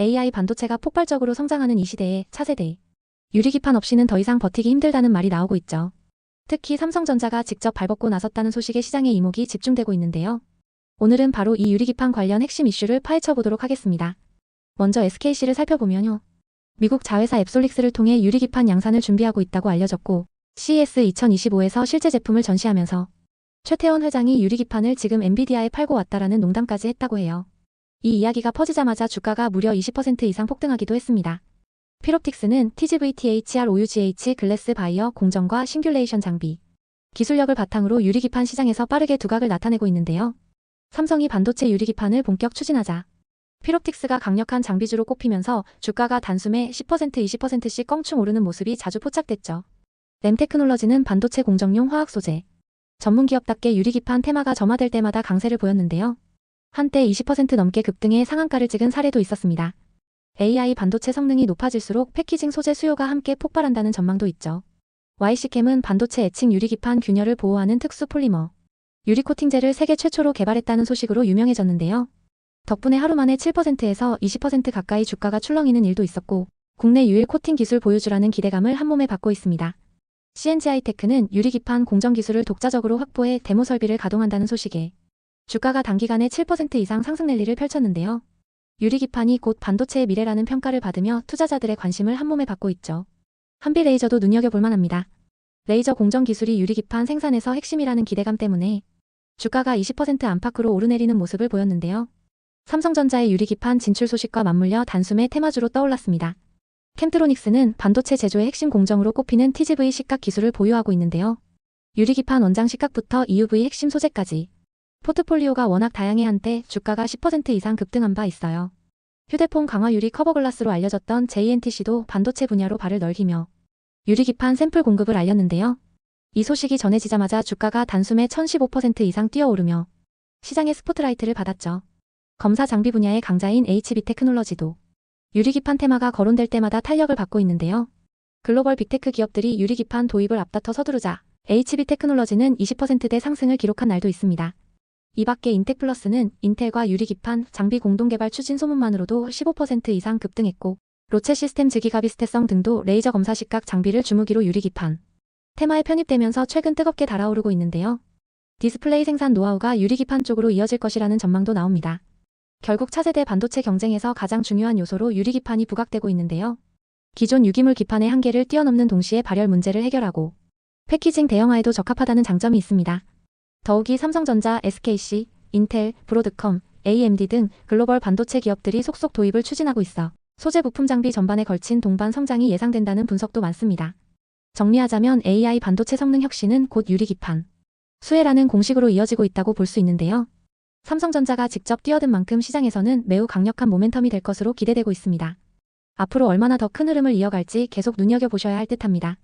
AI 반도체가 폭발적으로 성장하는 이 시대에 차세대 유리기판 없이는 더 이상 버티기 힘들다는 말이 나오고 있죠. 특히 삼성전자가 직접 발벗고 나섰다는 소식에 시장의 이목이 집중되고 있는데요. 오늘은 바로 이 유리기판 관련 핵심 이슈를 파헤쳐 보도록 하겠습니다. 먼저 SKC를 살펴보면요. 미국 자회사 앱솔릭스를 통해 유리기판 양산을 준비하고 있다고 알려졌고 CES 2025에서 실제 제품을 전시하면서 최태원 회장이 유리기판을 지금 엔비디아에 팔고 왔다라는 농담까지 했다고 해요. 이 이야기가 퍼지자마자 주가가 무려 20% 이상 폭등하기도 했습니다. 피롭틱스는 TGVTHR OUGH 글래스 바이어 공정과 싱귤레이션 장비, 기술력을 바탕으로 유리기판 시장에서 빠르게 두각을 나타내고 있는데요. 삼성이 반도체 유리기판을 본격 추진하자 피롭틱스가 강력한 장비주로 꼽히면서 주가가 단숨에 10% 20%씩 껑충 오르는 모습이 자주 포착됐죠. 램테크놀러지는 반도체 공정용 화학 소재, 전문 기업답게 유리기판 테마가 점화될 때마다 강세를 보였는데요. 한때 20% 넘게 급등해 상한가를 찍은 사례도 있었습니다. AI 반도체 성능이 높아질수록 패키징 소재 수요가 함께 폭발한다는 전망도 있죠. YC캠은 반도체 애칭 유리기판 균열을 보호하는 특수 폴리머, 유리 코팅제를 세계 최초로 개발했다는 소식으로 유명해졌는데요. 덕분에 하루 만에 7%에서 20% 가까이 주가가 출렁이는 일도 있었고, 국내 유일 코팅 기술 보유주라는 기대감을 한몸에 받고 있습니다. CNG 하이테크는 유리기판 공정 기술을 독자적으로 확보해 데모 설비를 가동한다는 소식에 주가가 단기간에 7% 이상 상승 랠리를 펼쳤는데요. 유리기판이 곧 반도체의 미래라는 평가를 받으며 투자자들의 관심을 한몸에 받고 있죠. 한비 레이저도 눈여겨볼 만합니다. 레이저 공정 기술이 유리기판 생산에서 핵심이라는 기대감 때문에 주가가 20% 안팎으로 오르내리는 모습을 보였는데요. 삼성전자의 유리기판 진출 소식과 맞물려 단숨에 테마주로 떠올랐습니다. 캠트로닉스는 반도체 제조의 핵심 공정으로 꼽히는 TGV 식각 기술을 보유하고 있는데요. 유리기판 원장 식각부터 EUV 핵심 소재까지 포트폴리오가 워낙 다양해 한때 주가가 10% 이상 급등한 바 있어요. 휴대폰 강화 유리 커버글라스로 알려졌던 JNTC도 반도체 분야로 발을 넓히며 유리기판 샘플 공급을 알렸는데요. 이 소식이 전해지자마자 주가가 단숨에 1015% 이상 뛰어오르며 시장의 스포트라이트를 받았죠. 검사 장비 분야의 강자인 HB 테크놀러지도 유리기판 테마가 거론될 때마다 탄력을 받고 있는데요. 글로벌 빅테크 기업들이 유리기판 도입을 앞다퉈 서두르자 HB 테크놀러지는 20%대 상승을 기록한 날도 있습니다. 이 밖에 인텍플러스는 인텔과 유리기판 장비 공동개발 추진 소문만으로도 15% 이상 급등했고 로체 시스템 증기가 비슷해성 등도 레이저 검사 식각 장비를 주무기로 유리기판 테마에 편입되면서 최근 뜨겁게 달아오르고 있는데요. 디스플레이 생산 노하우가 유리기판 쪽으로 이어질 것이라는 전망도 나옵니다. 결국 차세대 반도체 경쟁에서 가장 중요한 요소로 유리기판이 부각되고 있는데요. 기존 유기물 기판의 한계를 뛰어넘는 동시에 발열 문제를 해결하고 패키징 대형화에도 적합하다는 장점이 있습니다. 더욱이 삼성전자, SKC, 인텔, 브로드컴, AMD 등 글로벌 반도체 기업들이 속속 도입을 추진하고 있어 소재 부품 장비 전반에 걸친 동반 성장이 예상된다는 분석도 많습니다. 정리하자면 AI 반도체 성능 혁신은 곧 유리기판, 수혜라는 공식으로 이어지고 있다고 볼 수 있는데요. 삼성전자가 직접 뛰어든 만큼 시장에서는 매우 강력한 모멘텀이 될 것으로 기대되고 있습니다. 앞으로 얼마나 더 큰 흐름을 이어갈지 계속 눈여겨보셔야 할 듯합니다.